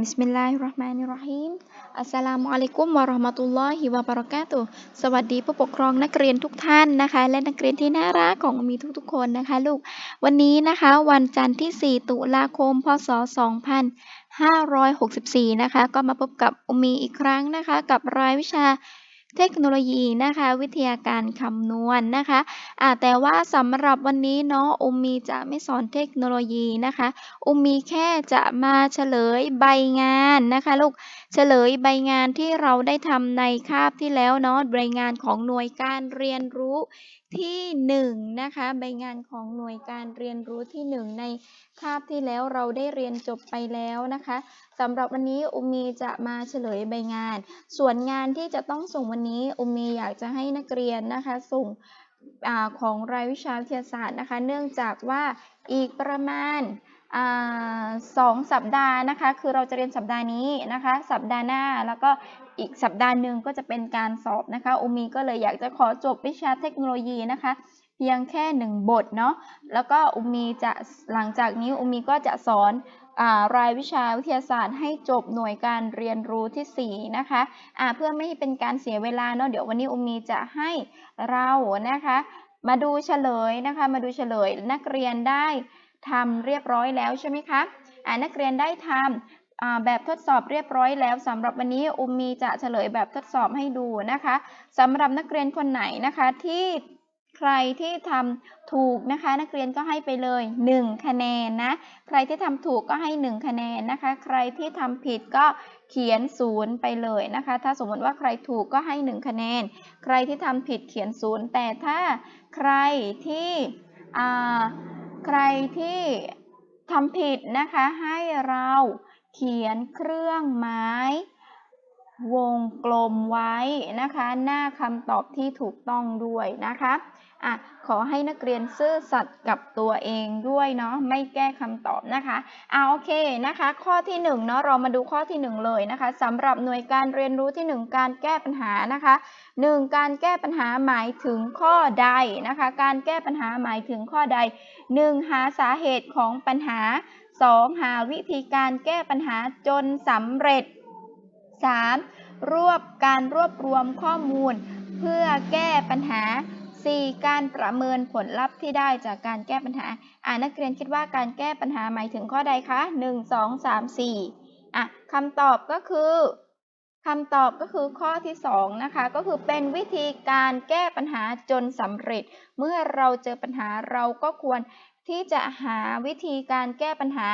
บิสมิลลาฮิรราะห์มานิรราะฮีม อัสสลามุอะลัยกุมวะราะห์มะตุลลอฮิวะบะเราะกาตุสวัสดีผู้ปกครองนักเรียนทุกท่านนะคะ และนักเรียนที่น่ารักของมีทุกๆคนนะคะลูก วันนี้นะคะ วันจันทร์ที่ 4 ตุลาคม พศ 2564 นะคะ ก็มาพบกับอุมีอีกครั้งนะคะ กับรายวิชา เทคโนโลยีนะคะ วิทยาการคำนวณนะคะอ่าแต่ว่าสำหรับวันนี้เนาะอุมมีจะไม่สอนเทคโนโลยีนะคะ อุมมีแค่จะมาเฉลยใบงานนะคะลูกเฉลยใบงานที่เราได้ทำในคาบที่แล้วเนาะใบงานของหน่วยการเรียนรู้ที่หนึ่งนะคะใบงานของหน่วยการเรียนรู้ที่หนึ่งในคาบที่แล้วเราได้เรียนจบไปแล้วนะคะ สำหรับวันนี้อุมมีจะมาเฉลยใบงาน ส่วนงานที่จะต้องส่งวันนี้อุมมีอยากจะให้นักเรียนนะคะส่งอของรายวิชาวิทยาศาสตร์นะคะ เนื่องจากว่าอีกประมาณสองสัปดาห์นะคะ คือเราจะเรียนสัปดาห์นี้นะคะ สัปดาห์หน้าแล้วก็อีกสัปดาห์หนึ่งก็จะเป็นการสอบนะคะอุมีก็เลยอยากจะขอจบวิชาเทคโนโลยีนะคะ เพียงแค่หนึ่งบทเนาะแล้วก็อุมีจะหลังจากนี้อุมีก็จะสอน รายวิชาวิทยาศาสตร์ให้จบหน่วยการเรียนรู้ที่ 4 นะคะะเพื่อไม่ให้เป็นการเสียเวลาเนาะเดี๋ยววันนี้อุมีจะให้เรานะคะ มาดูเฉลยนะคะ มาดูเฉลยนักเรียนได้ทำเรียบร้อยแล้วใช่ไหมคะอ่านักเรียนได้ทำแบบทดสอบเรียบร้อยแล้วสำหรับวันนี้อุมมีจะเฉลยแบบทดสอบให้ดูนะคะสำหรับนักเรียนคนไหนนะคะที่ ใครที่ทำถูกนะคะ นักเรียนก็ให้ไปเลย 1 คะแนนนะ ใครที่ทำถูกก็ให้ 1 คะแนนนะคะ ใครที่ทำผิดก็เขียนศูนย์ไปเลยนะคะ ถ้าสมมติว่าใครถูกก็ให้ 1 คะแนน ใครที่ทำผิดเขียนศูนย์แต่ถ้าใครที่ใครที่ทำผิดนะคะ ให้เราเขียนเครื่องหมายวงกลมไว้นะคะ หน้าคำตอบที่ถูกต้องด้วยนะคะ อะขอให้นักเรียนซื่อสัตย์กับตัวเองด้วยเนาะไม่แก้คำตอบนะคะอ่าโอเคนะคะ ข้อที่1เนาะเรามาดูข้อที่ 1 เลยนะคะสำหรับหน่วยการเรียนรู้ที่ 1 การแก้ปัญหานะคะ 1. การแก้ปัญหาหมายถึงข้อใดนะคะ การแก้ปัญหาหมายถึงข้อใด 1. หาสาเหตุของปัญหา 2. หาวิธีการแก้ปัญหาจนสำเร็จ 3. รวบการรวบรวมข้อมูล เพื่อแก้ปัญหา 4. การประเมินผลลัพธ์ที่ได้จากการแก้ปัญหา อ่านักเรียนคิดว่าการแก้ปัญหาหมายถึงข้อใดคะ 1 2 3 4 อะคำตอบก็คือคำตอบก็คือข้อที่ 2 นะคะ ก็คือเป็นวิธีการแก้ปัญหาจนสำเร็จ เมื่อเราเจอปัญหาเราก็ควรที่จะหาวิธีการแก้ปัญหา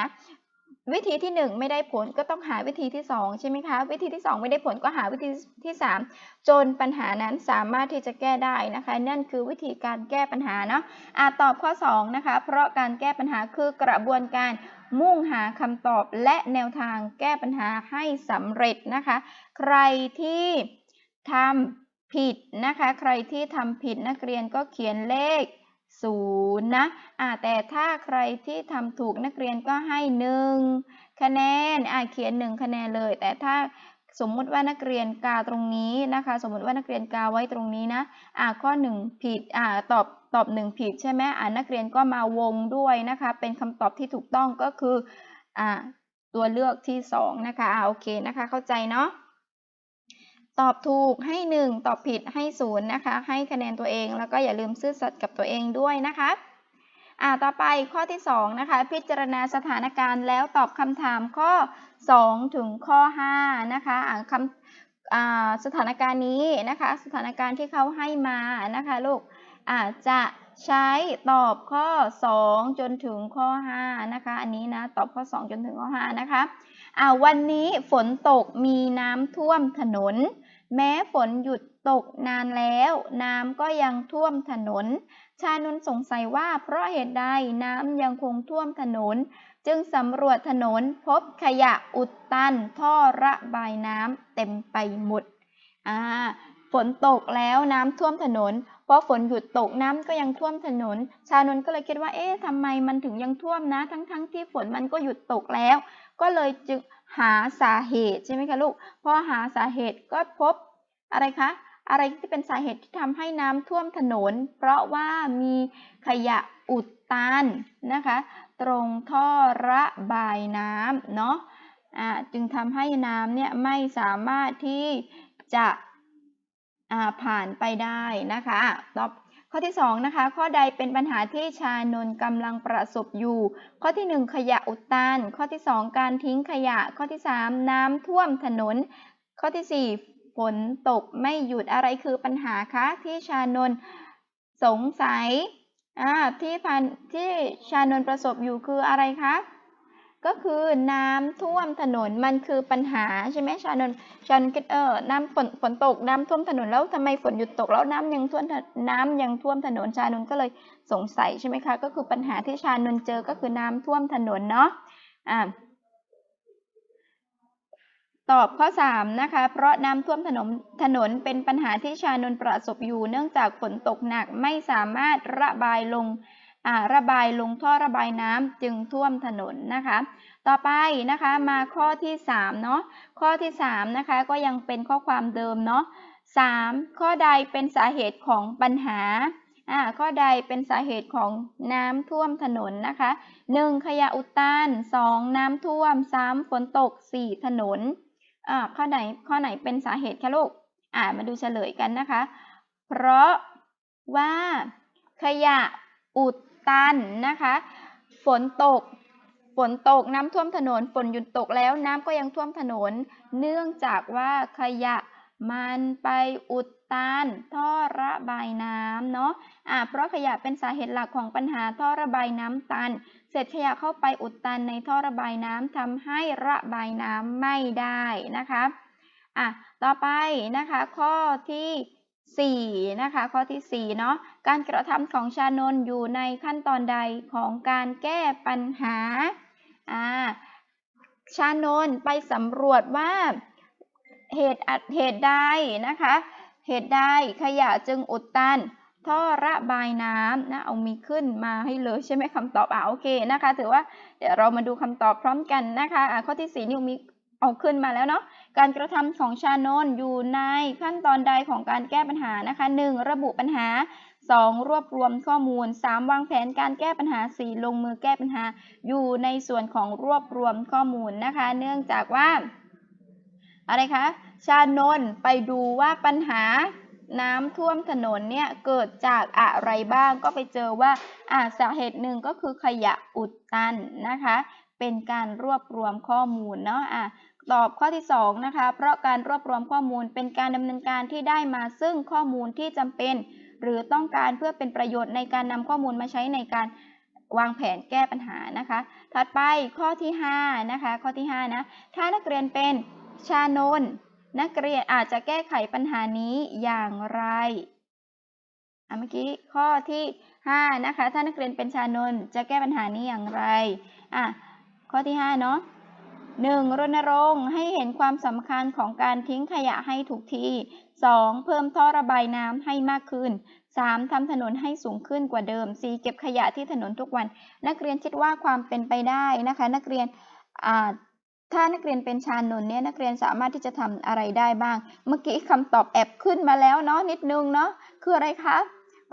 วิธีที่ 1 ไม่ได้ผลก็ต้องหาวิธีที่ 2 ใช่ไหมคะ วิธีที่ 2 ไม่ได้ผลก็หาวิธีที่ 3 จนปัญหานั้นสามารถที่จะแก้ได้นะคะ นั่นคือวิธีการแก้ปัญหาเนาะอาตอบข้อ 2 นะคะ เพราะการแก้ปัญหาคือกระบวนการมุ่งหาคำตอบและแนวทางแก้ปัญหาให้สำเร็จนะคะ ใครที่ทำผิดนะคะ ใครที่ทำผิดนักเรียนก็เขียนเลข ศูนย์นะอ่าแต่ถ้าใครที่ทำถูกนักเรียนก็ให้หนึ่งคะแนนอ่าเขียนหนึ่งคะแนนเลย แต่ถ้าสมมุติว่านักเรียนกาตรงนี้นะคะ สมมุติว่านักเรียนกาไว้ตรงนี้นะอ่าข้อหนึ่งผิดอ่าตอบตอบหนึ่งผิดใช่ไหมอ่านักเรียนก็มาวงด้วยนะคะ เป็นคำตอบที่ถูกต้องก็คืออ่าตัวเลือกที่สองนะคะอ่าโอเคนะคะเข้าใจเนาะ ตอบถูกให้ 1 ตอบผิดให้0นะคะ ให้คะแนนตัวเองแล้วก็อย่าลืมซื่อสัตย์กับตัวเองด้วยนะคะอ่าต่อไปข้อที่ 2 นะคะ พิจารณาสถานการณ์แล้วตอบคำถามข้อ 2 ถึงข้อ 5 นะคะอ่าคำอ่าสถานการณ์นี้นะคะ สถานการณ์ที่เขาให้มานะคะลูกอ่าจะใช้ตอบข้อ 2 จนถึงข้อ 5 นะคะ อันนี้นะ ตอบข้อ 2 จนถึงข้อ 5 นะคะ อ่าวันนี้ฝนตกมีน้ำท่วมถนน แม้ฝนหยุดตกนานแล้ว น้ำก็ยังท่วมถนน ชานนสงสัยว่าเพราะเหตุใดน้ำยังคงท่วมถนน จึงสำรวจถนนพบขยะอุดตัน ท่อระบายน้ำเต็มไปหมดอ่าฝนตกแล้วน้ำท่วมถนนพอฝนหยุดตกน้ำก็ยังท่วมถนน ชานนก็เลยคิดว่า เอ๊ะทำไมมันถึงยังท่วมนะ ทั้งๆทที่ฝนมันก็หยุดตกแล้ว ก็เลยจึงหาสาเหตุใช่ไหมคะลูกพอหาสาเหตุก็พบอะไรคะอะไรที่เป็นสาเหตุที่ทำให้น้ำท่วมถนน เพราะว่ามีขยะอุดตันนะคะ ตรงท่อระบายน้ำเนาะอ่าจึงทำให้น้ำเนี่ยไม่สามารถที่จะผ่านไปได้นะคะต่อ ข้อที่สองนะคะข้อใดเป็นปัญหาที่ชานนกำลังประสบอยู่ ข้อที่หนึ่งขยะอุดตันข้อที่สองการทิ้งขยะ ข้อที่สามน้ำท่วมถนน ข้อที่สี่ฝนตกไม่หยุดอะไรคือปัญหาคะที่ชานนสงสัยที่พันที่ชานนประสบอยู่คืออะไรคะ ก็คือน้ำท่วมถนนมันคือปัญหาใช่ไหมชานนท์ชานนท์คิดเออน้ำฝนฝนตกน้ำท่วมถนนแล้วทำไมฝนหยุดตกแล้วน้ำยังท่วมน้ำยังท่วมถนนชานนท์ก็เลยสงสัยใช่ไหมคะ ก็คือปัญหาที่ชานนท์เจอก็คือน้ำท่วมถนนเนาะอ่าตอบข้อ 3 นะคะ เพราะน้ำท่วมถนนถนนเป็นปัญหาที่ชานนท์ประสบอยู่ เนื่องจากฝนตกหนักไม่สามารถระบายลง ระบายลงท่อระบายน้ำจึงท่วมถนนนะคะ ต่อไปนะคะมาข้อที่3เนาะข้อที่3นะคะก็ยังเป็นข้อความเดิมเนาะ3ข้อใดเป็นสาเหตุของปัญหาอ่าข้อใดเป็นสาเหตุของน้ำท่วมถนนนะคะ 1. ขยะอุดตัน 2. น้ำท่วม 3. ฝนตก 4. ถนนอ่าข้อไหนข้อไหนเป็นสาเหตุคะลูกอ่ามาดูเฉลยกันนะคะ เพราะว่าขยะอุด ตันนะคะ ฝนตก ฝนตกน้ำท่วมถนน ฝนหยุดตกแล้วน้ำก็ยังท่วมถนน เนื่องจากว่าขยะมันไปอุดตันท่อระบายน้ำเนาะอ่าเพราะขยะเป็นสาเหตุหลักของปัญหาท่อระบายน้ำตัน เศษขยะเข้าไปอุดตันในท่อระบายน้ำทำให้ระบายน้ำไม่ได้นะคะอะต่อไปนะคะข้อที่ 4นะคะข้อที่4เนาะการกระทำของชานนอยู่ในขั้นตอนใดของการแก้ปัญหาอ่าชานนไปสำรวจว่าเหตุอัดเหตุใดนะคะ เหตุใดขยะจึงอุดตัน ท่อระบายน้ำนะเอามีขึ้นมาให้เลยใช่ไหมคำตอบอะโอเคนะคะ ถือว่าเดี๋ยวเรามาดูคำตอบพร้อมกันนะคะอะข้อที่4นิวมีเอาขึ้นมาแล้วเนาะ การกระทำของชานนอยู่ในขั้นตอนใดของการแก้ปัญหานะคะ 1. ระบุปัญหา 2. รวบรวมข้อมูล 3. วางแผนการแก้ปัญหา 4. ลงมือแก้ปัญหา อยู่ในส่วนของรวบรวมข้อมูลนะคะ เนื่องจากว่า อะไรคะ ชานนไปดูว่าปัญหาน้ำท่วมถนนเนี่ยเกิดจากอะไรบ้างก็ไปเจอว่าอ่าสาเหตุหนึ่งก็คือขยะอุดตันนะคะ เป็นการรวบรวมข้อมูลเนาะอะ ตอบข้อที่ 2 นะคะ เพราะการรวบรวมข้อมูลเป็นการดำเนินการที่ได้มาซึ่งข้อมูลที่จำเป็น หรือต้องการเพื่อเป็นประโยชน์ในการนำข้อมูลมาใช้ในการวางแผนแก้ปัญหานะคะ ถัดไปข้อที่5นะคะ ข้อที่5นะถ้านักเรียนเป็นชานนนักเรียนอาจจะแก้ไขปัญหานี้อย่างไรอะเมื่อกี้ข้อที่5นะคะ ถ้านักเรียนเป็นชานนจะแก้ปัญหานี้อย่างไรอะข้อที่5เนาะ 1. รณรงค์ให้เห็นความสำคัญของการทิ้งขยะให้ถูกที่ 2. เพิ่มท่อระบายน้ำให้มากขึ้น 3. ทำถนนให้สูงขึ้นกว่าเดิม 4. เก็บขยะที่ถนนทุกวัน นักเรียนคิดว่าความเป็นไปได้นะคะ นักเรียนถ้านักเรียนเป็นชานนท์เนี่ยนักเรียนสามารถที่จะทำอะไรได้บ้าง เมื่อกี้คำตอบแอบขึ้นมาแล้วเนาะนิดนึงเนาะคืออะไรคะ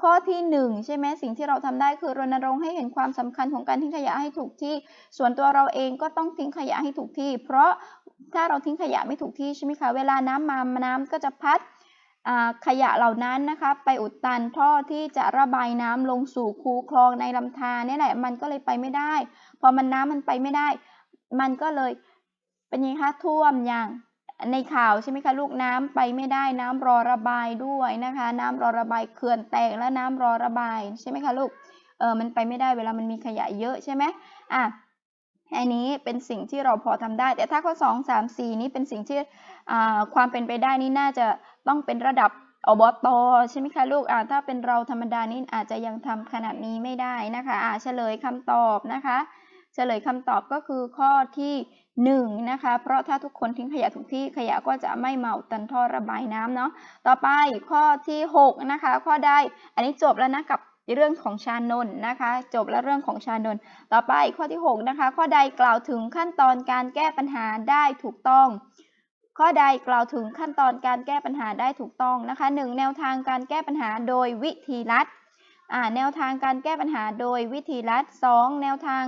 ข้อที่หนึ่งใช่ไหมสิ่งที่เราทำได้คือรณรงค์ให้เห็นความสำคัญของการทิ้งขยะให้ถูกที่ ส่วนตัวเราเองก็ต้องทิ้งขยะให้ถูกที่ เพราะถ้าเราทิ้งขยะไม่ถูกที่ใช่ไหมคะเวลาน้ำมาน้ำก็จะพัดขยะเหล่านั้นนะคะไปอุดตันท่อที่จะระบายน้ำลงสู่คูคลองในลำธารนี่แหละมันก็เลยไปไม่ได้ พอมันน้ำมันไปไม่ได้ มันก็เลยเป็นยังไงคะท่วมอย่าง ในข่าวใช่ไหมคะลูกน้ำไปไม่ได้น้ำรอระบายด้วยนะคะ น้ำรอระบายเขื่อนแตกแล้วน้ำรอระบายใช่ไหมคะลูกเออมันไปไม่ได้เวลามันมีขยะเยอะใช่ไหมอะอันนี้เป็นสิ่งที่เราพอทำได้ แต่ถ้าข้อ 2 3 4 นี้เป็นสิ่งที่ความเป็นไปได้นี่น่าจะต้องเป็นระดับอบตใช่ไหมคะลูกอ่าถ้าเป็นเราธรรมดานี่อาจจะยังทำขนาดนี้ไม่ได้นะคะเฉลยคำตอบนะคะ เฉลยคำตอบก็คือข้อที่ 1นะคะ เพราะถ้าทุกคนทิ้งขยะทุกที่ขยะก็จะไม่เมาตันท่อระบายน้ำเนาะ ต่อไปข้อที่ 6 นะคะ ข้อใด อันนี้จบแล้วนะกับเรื่องของชานนนะคะ จบแล้วเรื่องของชานนต่อไปข้อที่ 6 นะคะ ข้อใดกล่าวถึงขั้นตอนการแก้ปัญหาได้ถูกต้อง ข้อใดกล่าวถึงขั้นตอนการแก้ปัญหาได้ถูกต้องนะคะ 1. แนวทางการแก้ปัญหาโดยวิธีลัดแนวทางการแก้ปัญหาโดยวิธีลัด 2. แนวทาง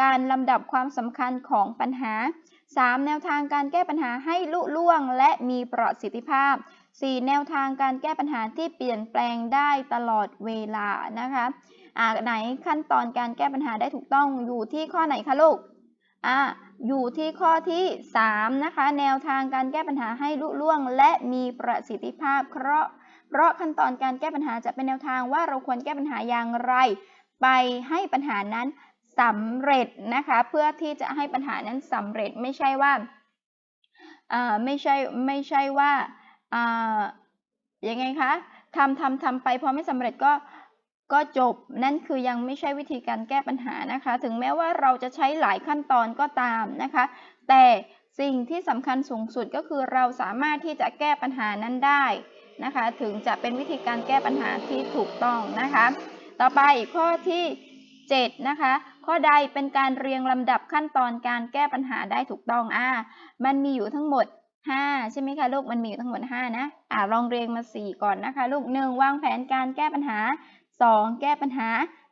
การลำดับความสำคัญของปัญหา 3 แนวทางการแก้ปัญหาให้ลุล่วงและมีประสิทธิภาพ 4 แนวทางการแก้ปัญหาที่เปลี่ยนแปลงได้ตลอดเวลานะคะอ่าไหนขั้นตอนการแก้ปัญหาได้ถูกต้องอยู่ที่ข้อไหนคะลูกอ่าอยู่ที่ข้อที่ 3 นะคะ แนวทางการแก้ปัญหาให้ลุล่วง และมีประสิทธิภาพ เพราะเพราะขั้นตอนการแก้ปัญหาจะเป็นแนวทางว่าเราควรแก้ปัญหาอย่างไร ไปให้ปัญหานั้น สำเร็จนะคะ เพื่อที่จะให้ปัญหานั้นสำเร็จไม่ใช่ว่าไม่ใช่ไม่ใช่ว่าอ่ายังไงคะทำทำทำไปพอไม่สำเร็จก็ก็จบนั่นคือยังไม่ใช่วิธีการแก้ปัญหานะคะ ถึงแม้ว่าเราจะใช้หลายขั้นตอนก็ตามนะคะ แต่สิ่งที่สำคัญสูงสุดก็คือเราสามารถที่จะแก้ปัญหานั้นได้นะคะ ถึงจะเป็นวิธีการแก้ปัญหาที่ถูกต้องนะคะ ต่อไปข้อที่ 7 นะคะ ข้อใดเป็นการเรียงลำดับขั้นตอนการแก้ปัญหาได้ถูกต้องอ่ามันมีอยู่ทั้งหมด 5 ใช่ไหมคะลูกมันมีอยู่ทั้งหมด 5 นะอ่าลองเรียงมา 4 ก่อนนะคะ ลูก 1. วางแผนการแก้ปัญหา 2. แก้ปัญหา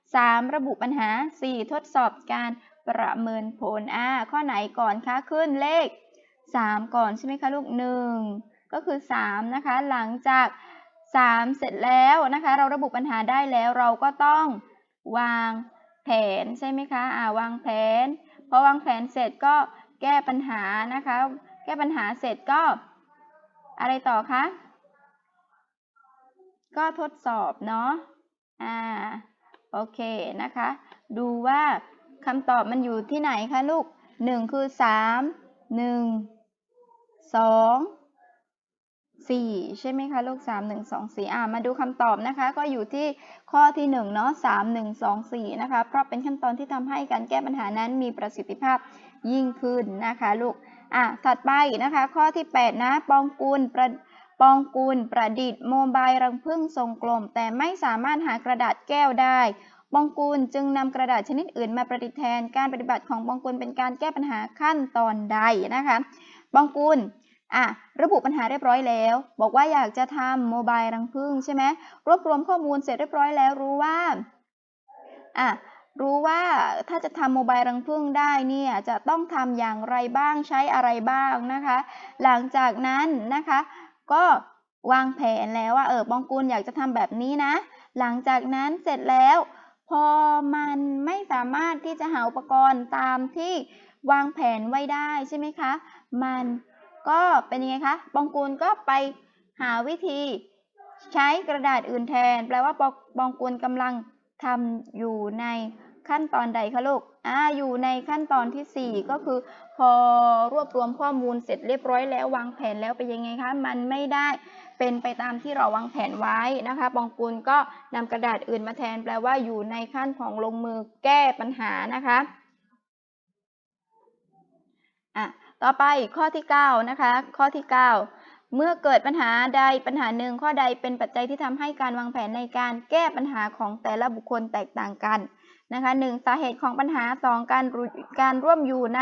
3. ระบุปัญหา 4. ทดสอบการประเมินผลอ่าข้อไหนก่อนคะขึ้นเลข 3 ก่อนใช่ไหมคะลูก 1 ก็คือ 3 นะคะ หลังจาก 3 เสร็จแล้วนะคะ เราระบุปัญหาได้แล้วเราก็ต้องวาง แผนใช่ไหมคะอ่าวางแผนพอวางแผนเสร็จก็แก้ปัญหานะคะ แก้ปัญหาเสร็จก็ อะไรต่อคะ ก็ทดสอบเนาะอ่าโอเคนะคะ ดูว่าคำตอบมันอยู่ที่ไหนคะลูก1คือ3 1 2 4 ใช่ไหมคะลูก 3 1 2 4อ่ามาดูคำตอบนะคะ ก็อยู่ที่ข้อที่1เนาะ3 1 2 4นะคะ เพราะเป็นขั้นตอนที่ทำให้การแก้ปัญหานั้นมีประสิทธิภาพยิ่งขึ้นนะคะลูก อะถัดไปนะคะ ข้อที่ 8 นะ ปองกูลประปองกูลประดิษฐ์โมบายรังผึ้งทรงกลม แต่ไม่สามารถหากระดาษแก้วได้ปองกูลจึงนำกระดาษชนิดอื่นมาประดิษฐ์แทน การปฏิบัติของปองกูลเป็นการแก้ปัญหาขั้นตอนใดนะคะปองกูล อะระบุปัญหาเรียบร้อยแล้ว บอกว่าอยากจะทำโมบายรังผึ้งใช่ไหมรวบรวมข้อมูลเสร็จเรียบร้อยแล้วรู้ว่าอะรู้ว่าถ้าจะทำโมบายรังผึ้งได้เนี่ยจะต้องทำอย่างไรบ้างใช้อะไรบ้างนะคะ หลังจากนั้นนะคะ ก็วางแผนแล้วว่าเออปองกูลอยากจะทำแบบนี้นะ หลังจากนั้นเสร็จแล้ว พอมันไม่สามารถที่จะหาอุปกรณ์ตามที่วางแผนไว้ได้ใช่ไหมคะ มัน ก็เป็นยังไงคะปองกูลก็ไปหาวิธีใช้กระดาษอื่นแทน แปลว่าปองปองกูลกำลังทำอยู่ในขั้นตอนใดคะลูกอ่าอยู่ในขั้นตอนที่ 4 ก็คือ พอรวบรวมข้อมูลเสร็จเรียบร้อยแล้ววางแผนแล้วเป็นยังไงคะ มันไม่ได้เป็นไปตามที่เราวางแผนไว้นะคะ ปองกูลก็นำกระดาษอื่นมาแทน แปลว่าอยู่ในขั้นของลงมือแก้ปัญหานะคะ อะ ต่อไปข้อที่ 9 นะคะ ข้อที่ 9 เมื่อเกิดปัญหาใดปัญหาหนึ่งข้อใดเป็นปัจจัยที่ทำให้การวางแผนในการแก้ปัญหาของแต่ละบุคคลแตกต่างกันนะคะหนึ่งสาเหตุของปัญหา 2 การการร่วมอยู่ใน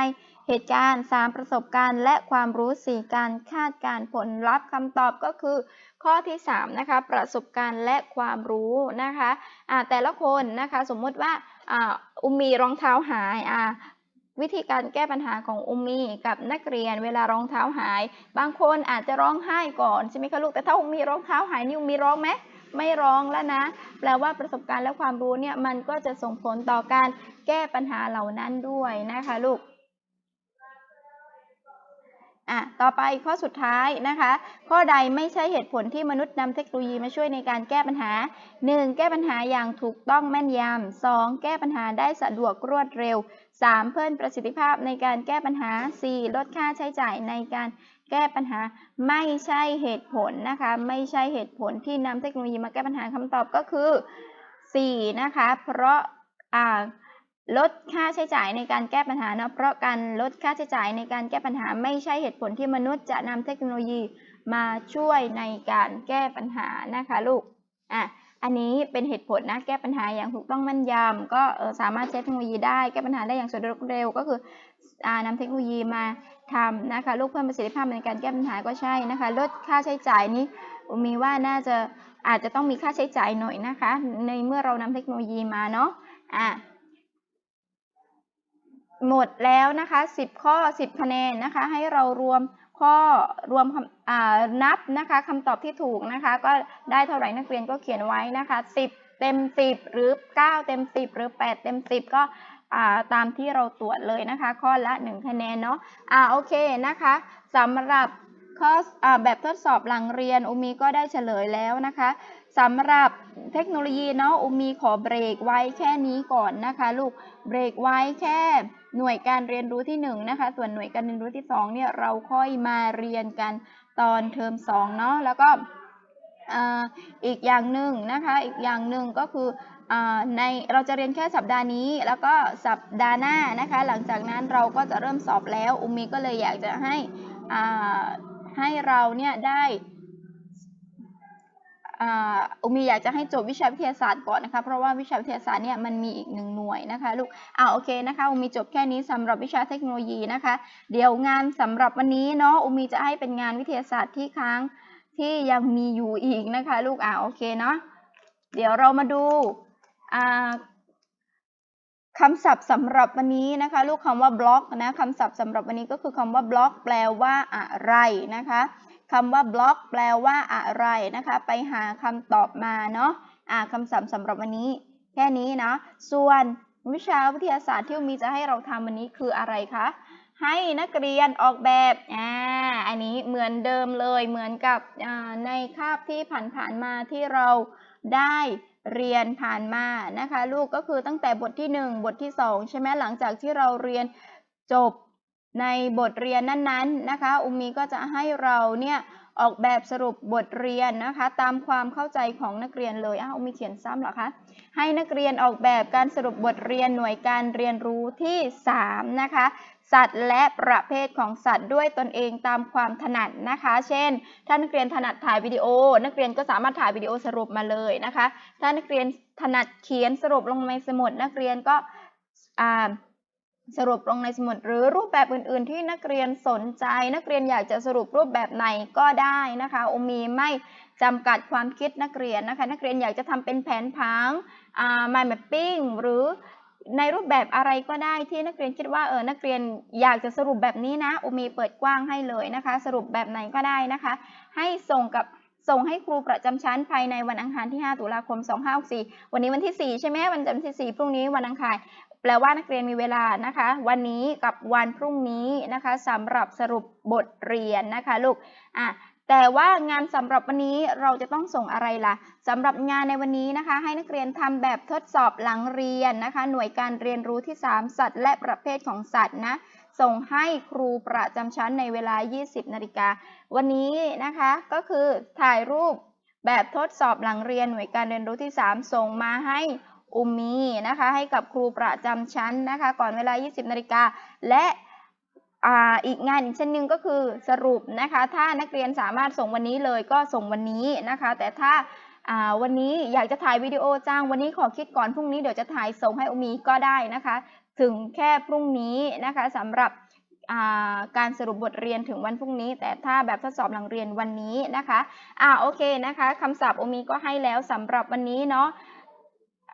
เหตุการณ์ 3 ประสบการณ์และความรู้ 4 การคาดการผลลัพธ์คำตอบก็คือ ข้อที่3นะคะประสบการณ์และความรู้นะคะอ่าแต่ละคนนะคะสมมติว่าอ่าอุมมีรองเท้าหายอ่า วิธีการแก้ปัญหาของอุมมีกับนักเรียนเวลารองเท้าหาย บางคนอาจจะร้องไห้ก่อนใช่ไหมคะลูกแต่ถ้าอุมมีรองเท้าหายนี่อุมมีร้องไหมไม่ร้องแล้วนะ แปลว่าประสบการณ์และความรู้เนี่ยมันก็จะส่งผลต่อการแก้ปัญหาเหล่านั้นด้วยนะคะลูกอะต่อไปข้อสุดท้ายนะคะ ข้อใดไม่ใช่เหตุผลที่มนุษย์นำเทคโนโลยีมาช่วยในการแก้ปัญหา 1. แก้ปัญหาอย่างถูกต้องแม่นยำ 2. แก้ปัญหาได้สะดวกรวดเร็ว 3. เพิ่มประสิทธิภาพในการแก้ปัญหา 4. ลดค่าใช้จ่ายในการแก้ปัญหาไม่ใช่เหตุผลนะคะ ไม่ใช่เหตุผลที่นำเทคโนโลยีมาแก้ปัญหาคำตอบก็คือ 4. นะคะ เพราะลดค่าใช้จ่ายในการแก้ปัญหาเนาะเพราะการลดค่าใช้จ่ายในการแก้ปัญหาไม่ใช่เหตุผลที่มนุษย์จะนำเทคโนโลยีมาช่วยในการแก้ปัญหานะคะลูกอะ อันนี้เป็นเหตุผลนะแก้ปัญหาอย่างถูกต้องมั่นยำก็สามารถใช้เทคโนโลยีได้แก้ปัญหาได้อย่างสะดวกเร็ว ก็คืออ่านำเทคโนโลยีมาทำนะคะลูกเพิ่มประสิทธิภาพในการแก้ปัญหาก็ใช่นะคะลดค่าใช้จ่ายนี้มีว่าน่าจะอาจจะต้องมีค่าใช้จ่ายหน่อยนะคะ ในเมื่อเรานำเทคโนโลยีมาเนาะอะหมดแล้วนะคะ 10 ข้อ 10 คะแนนนะคะ ให้เรารวม ข้อรวมคำนับนะคะคำตอบที่ถูกนะคะ ก็ได้เท่าไหร่นักเรียนก็เขียนไว้นะคะ 10 เต็ม 10 หรือ 9 เต็ม 10 หรือ 8 เต็ม 10 ก็าตามที่เราตรวจเลยนะคะ ข้อละ 1 คะแนนเนาะอ่าโอเคนะคะสำหรับข้ออแบบทดสอบหลังเรียนอุมีก็ได้เฉลยแล้วนะคะ สำหรับเทคโนโลยีเนาะอุมีขอเบรกไว้แค่นี้ก่อนนะคะลูกเบรกไว้แค่หน่วยการเรียนรู้ที่1นงนะคะส่วนหน่วยการเรียนรู้ที่2เนี่ยเราค่อยมาเรียนกันตอนเทอม2เนาะแล้วก็อีกอย่างหนึ่งนะคะอีกอย่างหนึ่งก็คืออในเราจะเรียนแค่สัปดาห์นี้แล้วก็สัปดาห์หน้านะคะหลังจากนั้นเราก็จะเริ่มสอบแล้วอุมีก็เลยอยากจะให้อ่าให้เราเนี่ยได้ อุมีอยากจะให้จบวิชาวิทยาศาสตร์ก่อนนะคะเพราะว่าวิชาวิทยาศาสตร์เนี่ยมันมีอีกหนึ่งหน่วยนะคะลูกอ่าโอเคนะคะอุมีจบแค่นี้สำหรับวิชาเทคโนโลยีนะคะ เดี๋ยวงานสำหรับวันนี้เนาะอุมีจะให้เป็นงานวิทยาศาสตร์ที่ค้างที่ยังมีอยู่อีกนะคะ ลูกอ่าโอเคเนาะเดี๋ยวเรามาดูอ่าคำศัพท์สำหรับวันนี้นะคะ ลูกคำว่าบล็อกนะคำศัพท์สำหรับวันนี้ก็คือคำว่าบล็อก แปลว่าอะไรนะคะ คำว่าบล็อกแปลว่าอะไรนะคะ ไปหาคำตอบมาเนาะอ่าคำศัพท์สำหรับวันนี้ แค่นี้นะ ส่วนวิชาวิทยาศาสตร์ที่มีจะให้เราทำวันนี้คืออะไรคะ ให้นักเรียนออกแบบ อ่า อันนี้เหมือนเดิมเลย เหมือนกับในคาบที่ผ่านๆมาที่เราได้เรียนผ่านมานะคะ ลูกก็คือตั้งแต่บทที่ 1 บทที่ 2 ใช่ไหมหลังจากที่เราเรียนจบ ในบทเรียนนั้นๆนะคะ อุมีก็จะให้เราเนี่ยออกแบบสรุปบทเรียนนะคะ ตามความเข้าใจของนักเรียนเลยอ้าวอุมีเขียนซ้ำเหรอคะให้นักเรียนออกแบบการสรุปบทเรียนหน่วยการเรียนรู้ที่3นะคะสัตว์และประเภทของสัตว์ด้วยตนเองตามความถนัดนะคะ เช่น ถ้านักเรียนถนัดถ่ายวิดีโอ นักเรียนก็สามารถถ่ายวิดีโอสรุปมาเลยนะคะ ถ้านักเรียนถนัดเขียนสรุปลงในสมุด นักเรียนก็อ่า สรุปลงในสมุดหรือรูปแบบอื่น ๆ ที่นักเรียนสนใจ นักเรียนอยากจะสรุปรูปแบบไหนก็ได้นะคะอุมีไม่จำกัดความคิดนักเรียนนะคะ นักเรียนอยากจะทำเป็นแผนผังอ่า mind mapping หรือในรูปแบบอะไรก็ได้ที่นักเรียนคิดว่าเออนักเรียนอยากจะสรุปแบบนี้นะอุมีเปิดกว้างให้เลยนะคะ สรุปแบบไหนก็ได้นะคะ ให้ส่งกับส่งให้ครูประจำชั้นภายในวันอังคารที่ 5 ตุลาคม 2564 วันนี้วันที่ 4 ใช่ไหมวันจันทร์ที่ 4 พรุ่งนี้วันอังคาร แปลว่านักเรียนมีเวลานะคะ วันนี้กับวันพรุ่งนี้นะคะสำหรับสรุปบทเรียนนะคะลูกอะแต่ว่างานสำหรับวันนี้เราจะต้องส่งอะไรล่ะสำหรับงานในวันนี้นะคะ ให้นักเรียนทำแบบทดสอบหลังเรียนนะคะ หน่วยการเรียนรู้ที่ 3 สัตว์ และประเภทของสัตว์นะส่งให้ครูประจำชั้นในเวลา 20 นาฬิกา วันนี้นะคะก็คือถ่ายรูปแบบทดสอบหลังเรียนหน่วยการเรียนรู้ที่ 3 ส่งมาให้ อุมมีนะคะให้กับครูประจำชั้นนะคะก่อนเวลา 20นาฬิกาและอีกงานอีกเช่นหนึ่งก็คือสรุปนะคะถ้านักเรียนสามารถส่งวันนี้เลยก็ส่งวันนี้นะคะ แต่ถ้าวันนี้อยากจะถ่ายวิดีโอจ้างวันนี้ขอคิดก่อนพรุ่งนี้เดี๋ยวจะถ่ายส่งให้อุมีก็ได้นะคะ ถึงแค่พรุ่งนี้นะคะสำหรับการสรุปบทเรียนถึงวันพรุ่งนี้ แต่ถ้าแบบทดสอบหลังเรียนวันนี้นะคะอ่าโอเคนะคะคำศัพท์โอมีก็ให้แล้วสำหรับวันนี้เนาะ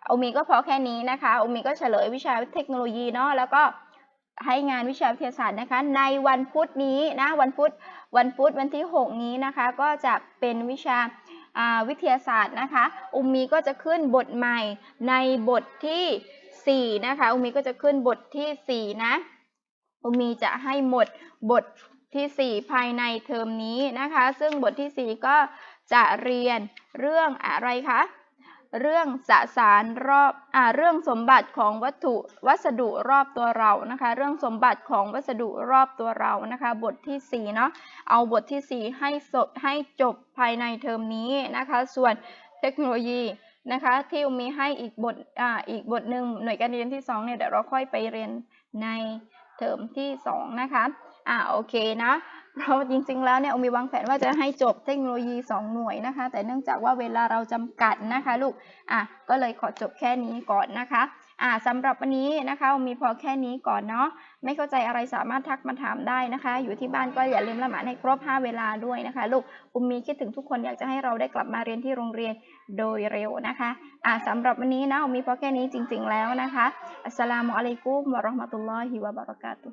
โอมีก็พอแค่นี้นะคะโอมีก็เฉลยวิชาเทคโนโลยีเนาะแล้วก็ให้งานวิชาวิทยาศาสตร์นะคะ ในวันพุธนี้นะวันพุธวันพุธวันที่ 6 นี้นะคะ ก็จะเป็นวิชาวิทยาศาสตร์นะคะอุมมีก็จะขึ้นบทใหม่ในบทที่ 4 นะคะอุมมีก็จะขึ้นบทที่ 4 นะอุมีจะให้หมดบทที่ 4 ภายในเทอมนี้นะคะ ซึ่งบทที่ 4 ก็จะเรียนเรื่องอะไรคะ เรื่องสสารรอบอ่าเรื่องสมบัติของวัตถุวัสดุรอบตัวเรานะคะ เรื่องสมบัติของวัสดุรอบตัวเรานะคะ บทที่4เนาะเอาบทที่ 4 ให้สดให้จบภายในเทอมนี้นะคะ ส่วนเทคโนโลยีนะคะที่มีให้อีกบทอ่าอีกบทหนึ่งหน่วยการเรียนที่2เนี่ยเดี๋ยวเราค่อยไปเรียนในเทอมที่ 2 นะคะ อ่าโอเคนะเพราะจริงๆแล้วเนี่ยอมีวางแผนว่าจะให้จบเทคโนโลยี 2 หน่วยนะคะ แต่เนื่องจากว่าเวลาเราจำกัดนะคะลูกอะก็เลยขอจบแค่นี้ก่อนนะคะอ่าสำหรับวันนี้นะคะอมีพอแค่นี้ก่อนเนาะไม่เข้าใจอะไรสามารถทักมาถามได้นะคะ อยู่ที่บ้านก็อย่าลืมละหมาดให้ครบ 5 เวลาด้วยนะคะลูกอุมมีคิดถึงทุกคนอยากจะให้เราได้กลับมาเรียนที่โรงเรียนโดยเร็วนะคะอ่าสำหรับวันนี้นะอมมีพอแค่นี้จริง ๆแล้วนะคะอัสสลามุอะลัยกุมวะเราะห์มะตุลลอฮิวะบะเราะกาตุ